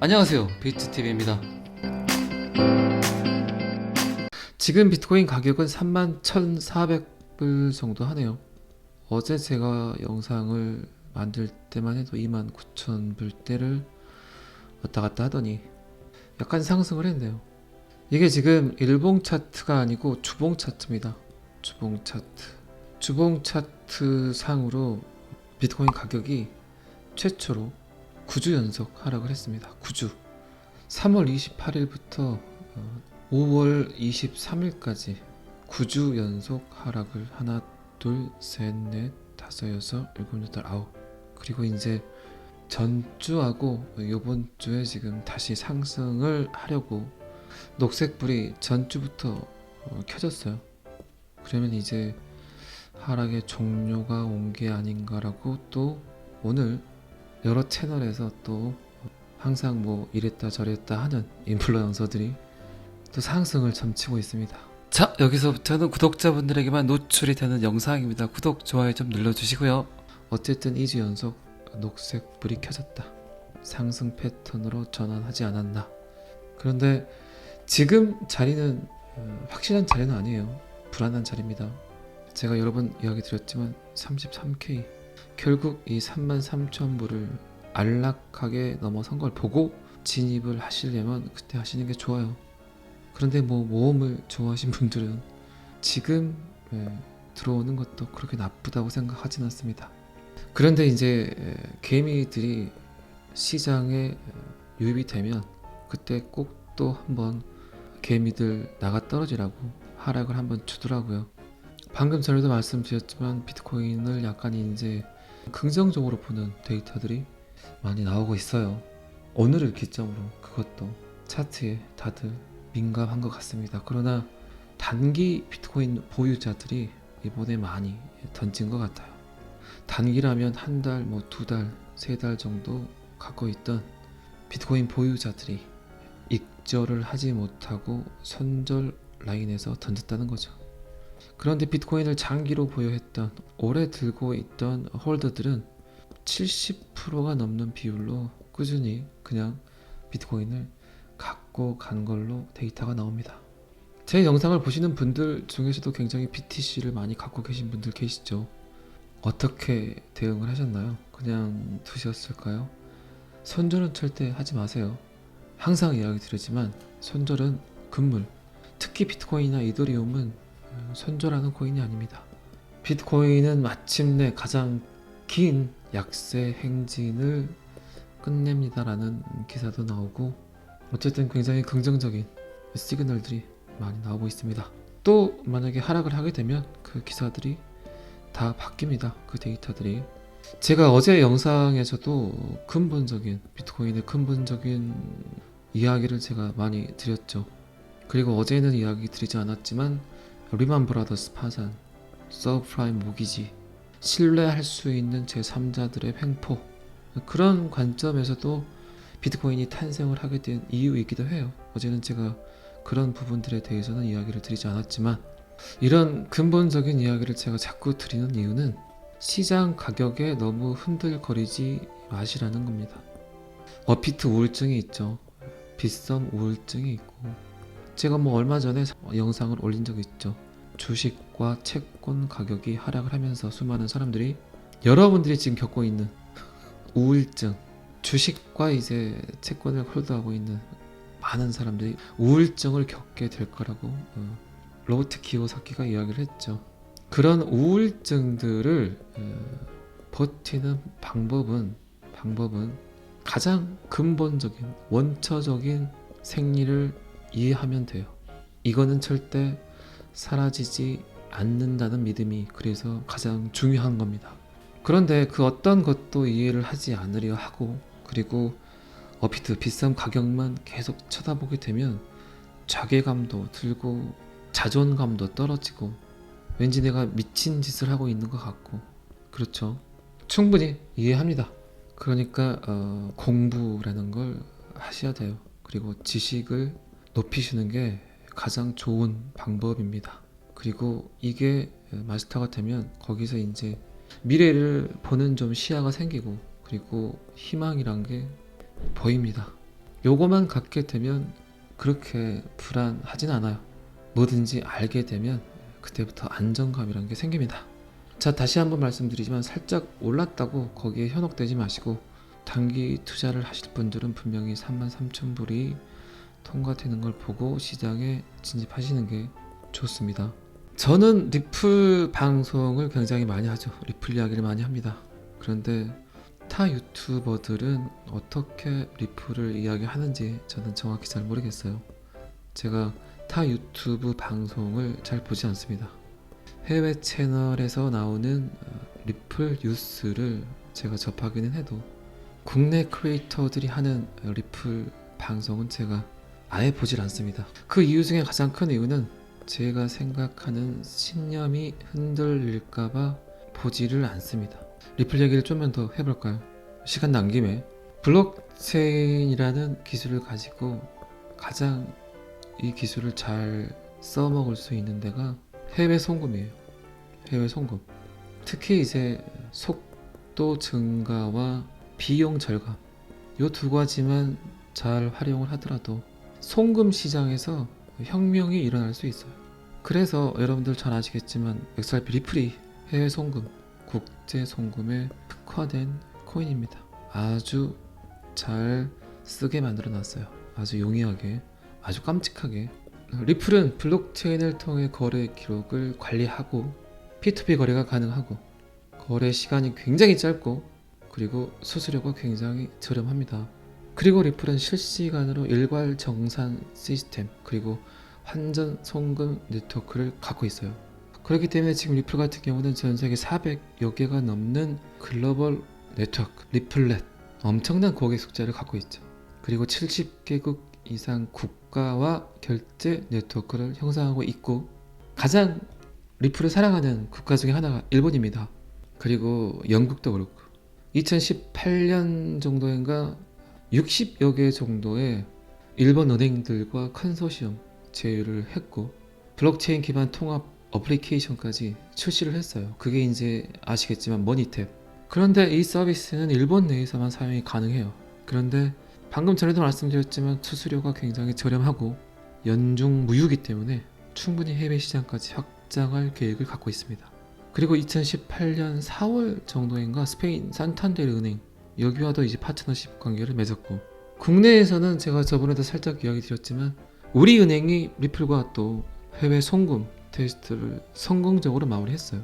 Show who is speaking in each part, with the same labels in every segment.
Speaker 1: 안녕하세요. 비트TV입니다. 지금 비트코인 가격은 31,400불 정도 하네요. 어제 제가 영상을 만들 때만 해도 29,000불대를 왔다 갔다 하더니 약간 상승을 했네요. 이게 지금 일봉 차트가 아니고 주봉 차트입니다. 주봉 차트. 주봉 차트 상으로 비트코인 가격이 최초로 9주 연속 하락을 했습니다. 9주. 3월 28일부터 5월 23일까지 9주 연속 하락을 하나, 둘, 셋, 넷, 다섯, 여섯, 일곱, 여덟, 아홉. 그리고 이제 전주하고 요번 주에 지금 다시 상승을 하려고 녹색불이 전주부터 어, 켜졌어요. 그러면 이제 하락의 종료가 온 게 아닌가라고 또 오늘 여러 채널에서 또 항상 뭐 이랬다 저랬다 하는 인플루언서들이 또 상승을 점치고 있습니다. 자 여기서부터는 구독자분들에게만 노출이 되는 영상입니다. 구독 좋아요 좀 눌러주시고요. 어쨌든 2주 연속 녹색 불이 켜졌다. 상승 패턴으로 전환하지 않았나. 그런데 지금 자리는 어, 확실한 자리는 아니에요. 불안한 자리입니다. 제가 여러 번 이야기 드렸지만 33K 결국 이 3만 3천 불을 안락하게 넘어선 걸 보고 진입을 하시려면 그때 하시는 게 좋아요. 그런데 뭐 모험을 좋아하신 분들은 지금 예, 들어오는 것도 그렇게 나쁘다고 생각하진 않습니다. 그런데 이제 예, 개미들이 시장에 예, 유입이 되면 그때 꼭 또 한번 개미들 나가 떨어지라고 하락을 한번 주더라고요. 방금 전에도 말씀드렸지만 비트코인을 약간 이제 긍정적으로 보는 데이터들이 많이 나오고 있어요. 오늘을 기점으로 그것도 차트에 다들 민감한 것 같습니다. 그러나 단기 비트코인 보유자들이 이번에 많이 던진 것 같아요. 단기라면 한 달, 뭐 두 달, 세 달 정도 갖고 있던 비트코인 보유자들이 익절을 하지 못하고 손절 라인에서 던졌다는 거죠. 그런데 비트코인을 장기로 보유했던 오래 들고 있던 홀더들은 70%가 넘는 비율로 꾸준히 그냥 비트코인을 갖고 간 걸로 데이터가 나옵니다. 제 영상을 보시는 분들 중에서도 굉장히 BTC를 많이 갖고 계신 분들 계시죠. 어떻게 대응을 하셨나요? 그냥 두셨을까요? 손절은 절대 하지 마세요. 항상 이야기 드리지만 손절은 금물. 특히 비트코인이나 이더리움은 손절하는 코인이 아닙니다. 비트코인은 마침내 가장 긴 약세 행진을 끝냅니다라는 기사도 나오고 어쨌든 굉장히 긍정적인 시그널들이 많이 나오고 있습니다. 또 만약에 하락을 하게 되면 그 기사들이 다 바뀝니다. 그 데이터들이 제가 어제 영상에서도 근본적인 비트코인의 근본적인 이야기를 제가 많이 드렸죠. 그리고 어제는 이야기 드리지 않았지만 리만 브라더스 파산, 서브프라임 모기지, 신뢰할 수 있는 제3자들의 횡포 그런 관점에서도 비트코인이 탄생을 하게 된 이유이기도 해요. 어제는 제가 그런 부분들에 대해서는 이야기를 드리지 않았지만 이런 근본적인 이야기를 제가 자꾸 드리는 이유는 시장 가격에 너무 흔들거리지 마시라는 겁니다. 어피트 우울증이 있죠. 빗썸 우울증이 있고 제가 뭐 얼마 전에 영상을 올린 적이 있죠. 주식과 채권 가격이 하락을 하면서 수많은 사람들이 여러분들이 지금 겪고 있는 우울증, 주식과 이제 채권을 홀드하고 있는 많은 사람들이 우울증을 겪게 될 거라고 어, 로버트 키오사키가 이야기를 했죠. 그런 우울증들을 어, 버티는 방법은 방법은 가장 근본적인 원처적인 생리를 이해하면 돼요. 이거는 절대 사라지지 않는다는 믿음이 그래서 가장 중요한 겁니다. 그런데 그 어떤 것도 이해를 하지 않으려 하고 그리고 어피트 비싼 가격만 계속 쳐다보게 되면 자괴감도 들고 자존감도 떨어지고 왠지 내가 미친 짓을 하고 있는 것 같고 그렇죠. 충분히 이해합니다. 그러니까 어, 공부라는 걸 하셔야 돼요. 그리고 지식을 높이시는 게 가장 좋은 방법입니다. 그리고 이게 마스터가 되면 거기서 이제 미래를 보는 좀 시야가 생기고 그리고 희망이란 게 보입니다. 요거만 갖게 되면 그렇게 불안하진 않아요. 뭐든지 알게 되면 그때부터 안정감이라는 게 생깁니다. 자 다시 한번 말씀드리지만 살짝 올랐다고 거기에 현혹되지 마시고 단기 투자를 하실 분들은 분명히 33,000불이 통과되는 걸 보고 시장에 진입하시는 게 좋습니다. 저는 리플 방송을 굉장히 많이 하죠. 리플 이야기를 많이 합니다. 그런데 타 유튜버들은 어떻게 리플을 이야기하는지 저는 정확히 잘 모르겠어요. 제가 타 유튜브 방송을 잘 보지 않습니다. 해외 채널에서 나오는 어, 리플 뉴스를 제가 접하기는 해도 국내 크리에이터들이 하는 리플 방송은 제가 아예 보질 않습니다. 그 이유 중에 가장 큰 이유는 제가 생각하는 신념이 흔들릴까봐 보지를 않습니다. 리플 얘기를 좀만 더 해볼까요? 시간 난 김에 블록체인이라는 기술을 가지고 가장 이 기술을 잘 써먹을 수 있는 데가 해외 송금이에요. 해외 송금. 특히 이제 속도 증가와 비용 절감. 요두 가지만 잘 활용을 하더라도 송금 시장에서 혁명이 일어날 수 있어요. 그래서 여러분들 잘 아시겠지만 XRP 리플이 해외 송금, 국제 송금에 특화된 코인입니다. 아주 잘 쓰게 만들어 놨어요. 아주 용이하게, 아주 깜찍하게. 리플은 블록체인을 통해 거래 기록을 관리하고 P2P 거래가 가능하고 거래 시간이 굉장히 짧고 그리고 수수료가 굉장히 저렴합니다. 그리고 리플은 실시간으로 일괄 정산 시스템 그리고 환전 송금 네트워크를 갖고 있어요. 그렇기 때문에 지금 리플 같은 경우는 전 세계 400여 개가 넘는 글로벌 네트워크 리플렛 엄청난 고객 숫자를 갖고 있죠. 그리고 70개국 이상 국가와 결제 네트워크를 형성하고 있고 가장 리플을 사랑하는 국가 중에 하나가 일본입니다. 그리고 영국도 그렇고 2018년 정도인가 60여 개 정도의 일본 은행들과 컨소시엄 제휴를 했고 블록체인 기반 통합 어플리케이션까지 출시를 했어요. 그게 이제 아시겠지만 머니탭. 그런데 이 서비스는 일본 내에서만 사용이 가능해요. 그런데 방금 전에도 말씀드렸지만 수수료가 굉장히 저렴하고 연중 무휴기 때문에 충분히 해외 시장까지 확장할 계획을 갖고 있습니다. 그리고 2018년 4월 정도인가 스페인 산탄데르 은행 여기와도 이제 파트너십 관계를 맺었고 국내에서는 제가 저번에도 살짝 이야기 드렸지만 우리 은행이 리플과 또 해외 송금 테스트를 성공적으로 마무리했어요.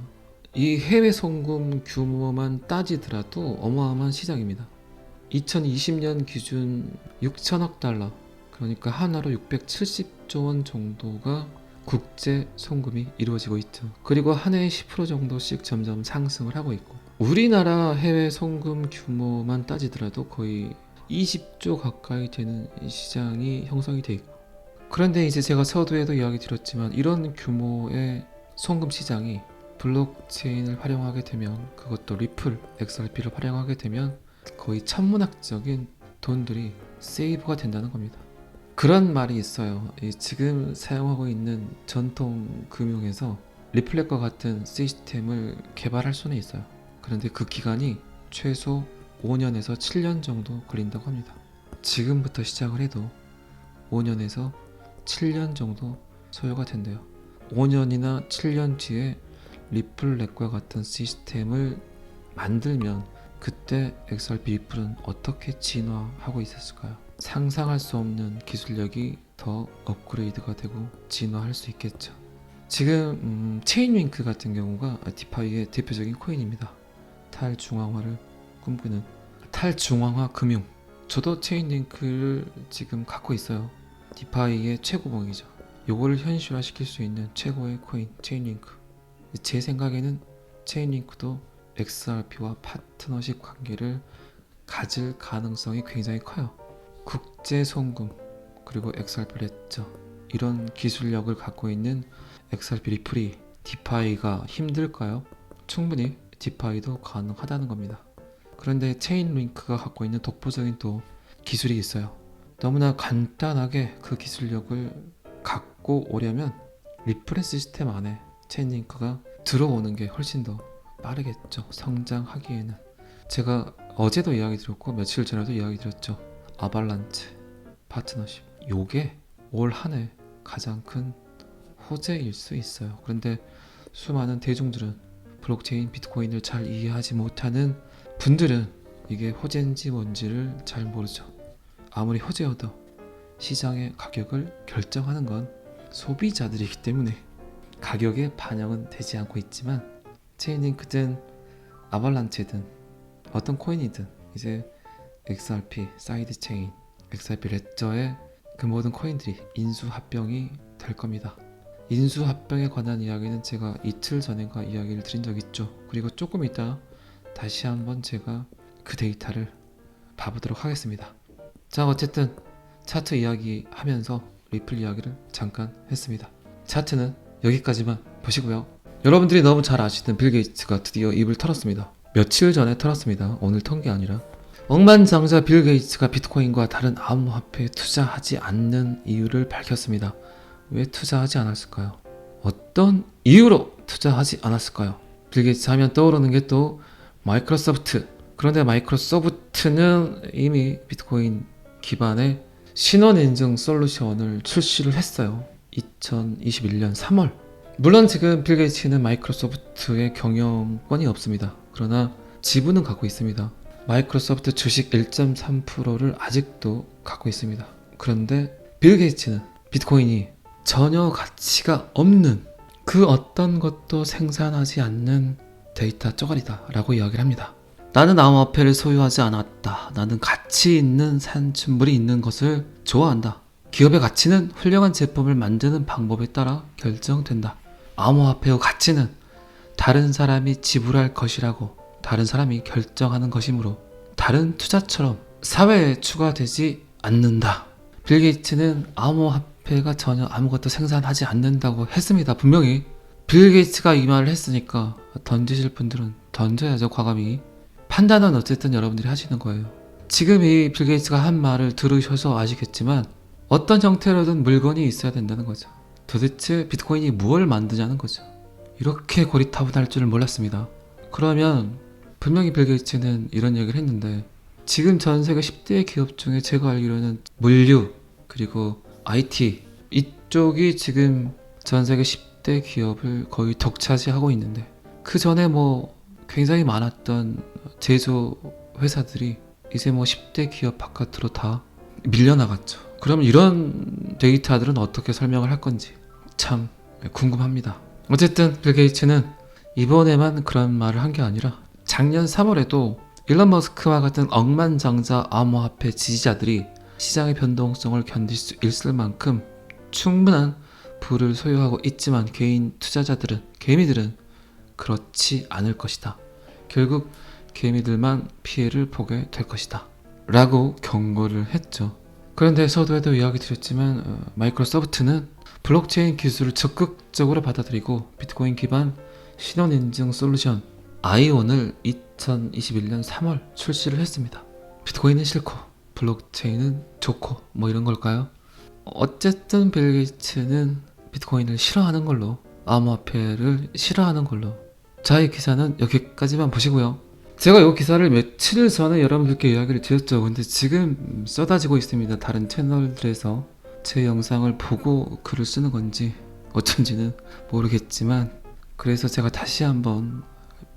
Speaker 1: 이 해외 송금 규모만 따지더라도 어마어마한 시장입니다. 2020년 기준 6천억 달러 그러니까 하나로 670조 원 정도가 국제 송금이 이루어지고 있죠. 그리고 한 해에 10% 정도씩 점점 상승을 하고 있고 우리나라 해외 송금 규모만 따지더라도 거의 20조 가까이 되는 시장이 형성이 돼 있고 그런데 이제 제가 서두에도 이야기 드렸지만 이런 규모의 송금 시장이 블록체인을 활용하게 되면 그것도 리플, XRP를 활용하게 되면 거의 천문학적인 돈들이 세이브가 된다는 겁니다. 그런 말이 있어요. 이 지금 사용하고 있는 전통 금융에서 리플렛과 같은 시스템을 개발할 수는 있어요. 그런데 그 기간이 최소 5년에서 7년 정도 걸린다고 합니다. 지금부터 시작을 해도 5년에서 7년 정도 소요가 된대요. 5년이나 7년 뒤에 리플렛과 같은 시스템을 만들면 그때 XRP 리플은 어떻게 진화하고 있었을까요? 상상할 수 없는 기술력이 더 업그레이드가 되고 진화할 수 있겠죠. 지금 음, 체인링크 같은 경우가 디파이의 대표적인 코인입니다. 탈중앙화를 꿈꾸는 탈중앙화 금융. 저도 체인링크를 지금 갖고 있어요. 디파이의 최고봉이죠. 요거를 현실화 시킬 수 있는 최고의 코인 체인링크. 제 생각에는 체인링크도 XRP와 파트너십 관계를 가질 가능성이 굉장히 커요. 국제 송금 그리고 XRP 레저 이런 기술력을 갖고 있는 XRP 리플이 디파이가 힘들까요? 충분히 디파이도 가능하다는 겁니다. 그런데 체인 링크가 갖고 있는 독보적인 또 기술이 있어요. 너무나 간단하게 그 기술력을 갖고 오려면 리플의 시스템 안에 체인 링크가 들어오는 게 훨씬 더 빠르겠죠. 성장하기에는 제가 어제도 이야기 드렸고 며칠 전에도 이야기 드렸죠. 아발란체 파트너십. 요게 올 한 해 가장 큰 호재일 수 있어요. 그런데 수많은 대중들은 블록체인 비트코인을 잘 이해하지 못하는 분들은 이게 호재인지 뭔지를 잘 모르죠. 아무리 호재여도 시장의 가격을 결정하는 건 소비자들이기 때문에 가격에 반영은 되지 않고 있지만 체인링크든 아발란체든 어떤 코인이든 이제 XRP, 사이드 체인, XRP 레저의 그 모든 코인들이 인수 합병이 될 겁니다. 인수 합병에 관한 이야기는 제가 이틀 전인가 이야기를 드린 적 있죠. 그리고 조금 이따 다시 한번 제가 그 데이터를 봐보도록 하겠습니다. 자, 어쨌든 차트 이야기 하면서 리플 이야기를 잠깐 했습니다. 차트는 여기까지만 보시고요. 여러분들이 너무 잘 아시는 빌 게이츠가 드디어 입을 털었습니다. 며칠 전에 털었습니다. 오늘 턴 게 아니라. 억만장자 빌 게이츠가 비트코인과 다른 암호화폐에 투자하지 않는 이유를 밝혔습니다. 왜 투자하지 않았을까요? 어떤 이유로 투자하지 않았을까요? 빌 게이츠 하면 떠오르는 게 또 마이크로소프트. 그런데 마이크로소프트는 이미 비트코인 기반의 신원 인증 솔루션을 출시를 했어요. 2021년 3월. 물론 지금 빌 게이츠는 마이크로소프트의 경영권이 없습니다. 그러나 지분은 갖고 있습니다. 마이크로소프트 주식 1.3%를 아직도 갖고 있습니다. 그런데 빌 게이츠는 비트코인이 전혀 가치가 없는 그 어떤 것도 생산하지 않는 데이터 쪼가리다 라고 이야기를 합니다. 나는 암호화폐를 소유하지 않았다. 나는 가치 있는 산출물이 있는 것을 좋아한다. 기업의 가치는 훌륭한 제품을 만드는 방법에 따라 결정된다. 암호화폐의 가치는 다른 사람이 지불할 것이라고 다른 사람이 결정하는 것이므로 다른 투자처럼 사회에 추가되지 않는다. 빌 게이츠는 암호화폐 가 전혀 아무것도 생산하지 않는다고 했습니다. 분명히 빌 게이츠가 이 말을 했으니까 던지실 분들은 던져야죠. 과감히 판단은 어쨌든 여러분들이 하시는 거예요. 지금 이 빌 게이츠가 한 말을 들으셔서 아시겠지만 어떤 형태로든 물건이 있어야 된다는 거죠. 도대체 비트코인이 무엇을 만드냐는 거죠. 이렇게 고리타분할 줄은 몰랐습니다. 그러면 분명히 빌 게이츠는 이런 얘기를 했는데 지금 전 세계 10대 기업 중에 제가 알기로는 물류 그리고 IT 이쪽이 지금 전 세계 10대 기업을 거의 독차지하고 있는데 그 전에 뭐 굉장히 많았던 제조 회사들이 이제 뭐 10대 기업 바깥으로 다 밀려나갔죠. 그럼 이런 데이터들은 어떻게 설명을 할 건지 참 궁금합니다. 어쨌든 빌 게이츠는 이번에만 그런 말을 한 게 아니라 작년 3월에도 일론 머스크와 같은 억만장자 암호화폐 지지자들이 시장의 변동성을 견딜 수 있을 만큼 충분한 부를 소유하고 있지만 개인 투자자들은 개미들은 그렇지 않을 것이다. 결국 개미들만 피해를 보게 될 것이다. 라고 경고를 했죠. 그런데 서두에도 이야기 드렸지만 어, 마이크로소프트는 블록체인 기술을 적극적으로 받아들이고 비트코인 기반 신원 인증 솔루션 아이온을 2021년 3월 출시를 했습니다. 비트코인은 싫고 블록체인은 좋고 뭐 이런 걸까요? 어쨌든 빌 게이츠는 비트코인을 싫어하는 걸로 암호화폐를 싫어하는 걸로 자이 기사는 여기까지만 보시고요. 제가 이 기사를 며칠 전에 여러분들께 이야기를 드렸죠. 근데 지금 쏟아지고 있습니다. 다른 채널들에서 제 영상을 보고 글을 쓰는 건지 어쩐지는 모르겠지만 그래서 제가 다시 한번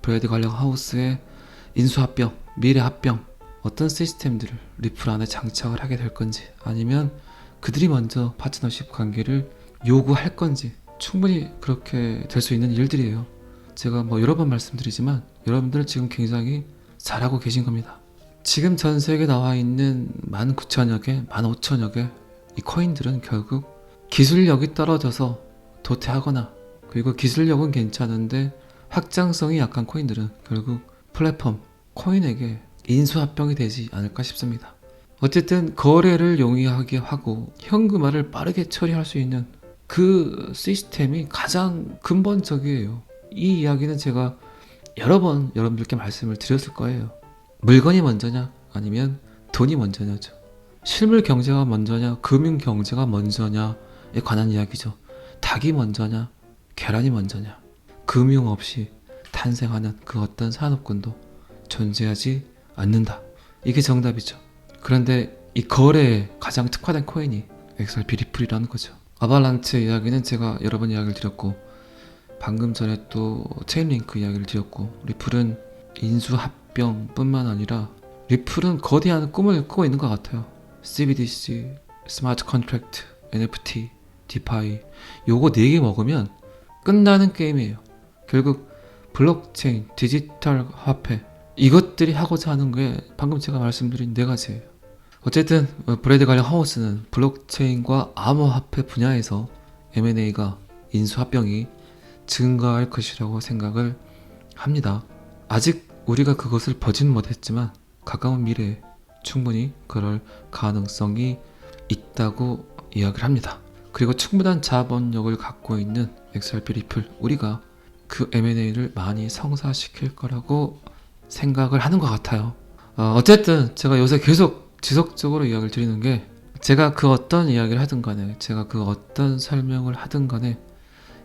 Speaker 1: 브레드 관련 하우스의 인수합병, 미래합병 어떤 시스템들을 리플 안에 장착을 하게 될 건지 아니면 그들이 먼저 파트너십 관계를 요구할 건지 충분히 그렇게 될 수 있는 일들이에요. 제가 뭐 여러 번 말씀드리지만 여러분들은 지금 굉장히 잘하고 계신 겁니다. 지금 전 세계에 나와 있는 19,000여 개, 15,000여 개 이 코인들은 결국 기술력이 떨어져서 도태하거나 그리고 기술력은 괜찮은데 확장성이 약한 코인들은 결국 플랫폼, 코인에게 인수합병이 되지 않을까 싶습니다. 어쨌든 거래를 용이하게 하고 현금화를 빠르게 처리할 수 있는 그 시스템이 가장 근본적이에요. 이 이야기는 제가 여러 번 여러분들께 말씀을 드렸을 거예요. 물건이 먼저냐 아니면 돈이 먼저냐죠. 실물 경제가 먼저냐 금융 경제가 먼저냐에 관한 이야기죠. 닭이 먼저냐 계란이 먼저냐 금융 없이 탄생하는 그 어떤 산업군도 존재하지 않는다. 이게 정답이죠. 그런데 이 거래에 가장 특화된 코인이 XRP 리플이라는 거죠. 아발란체 이야기는 제가 여러 번 이야기를 드렸고 방금 전에 또 체인링크 이야기를 드렸고 리플은 인수 합병뿐만 아니라 리플은 거대한 꿈을 꾸고 있는 것 같아요. CBDC, 스마트 컨트랙트, NFT, 디파이 요거 4개 먹으면 끝나는 게임이에요. 결국 블록체인, 디지털 화폐 이것들이 하고자 하는 게 방금 제가 말씀드린 네 가지예요. 어쨌든 어, 브래드 갈리 하우스는 블록체인과 암호화폐 분야에서 M&A가 인수합병이 증가할 것이라고 생각을 합니다. 아직 우리가 그것을 보진 못했지만 가까운 미래에 충분히 그럴 가능성이 있다고 이야기를 합니다. 그리고 충분한 자본력을 갖고 있는 XRP 리플 우리가 그 M&A를 많이 성사시킬 거라고 생각을 하는 것 같아요. 어, 어쨌든 제가 요새 계속 지속적으로 이야기를 드리는 게 제가 그 어떤 이야기를 하든 간에 제가 그 어떤 설명을 하든 간에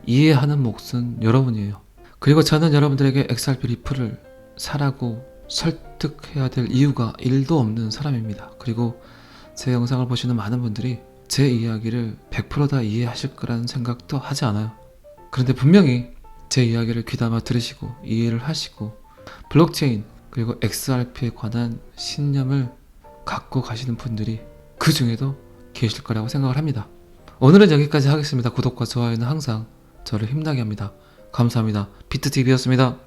Speaker 1: 이해하는 몫은 여러분이에요. 그리고 저는 여러분들에게 XRP 리플을 사라고 설득해야 될 이유가 1도 없는 사람입니다. 그리고 제 영상을 보시는 많은 분들이 제 이야기를 100%다 이해하실 거라는 생각도 하지 않아요. 그런데 분명히 제 이야기를 귀담아 들으시고 이해를 하시고 블록체인 그리고 XRP에 관한 신념을 갖고 가시는 분들이 그 중에도 계실 거라고 생각을 합니다. 오늘은 여기까지 하겠습니다. 구독과 좋아요는 항상 저를 힘나게 합니다. 감사합니다. 비트TV였습니다.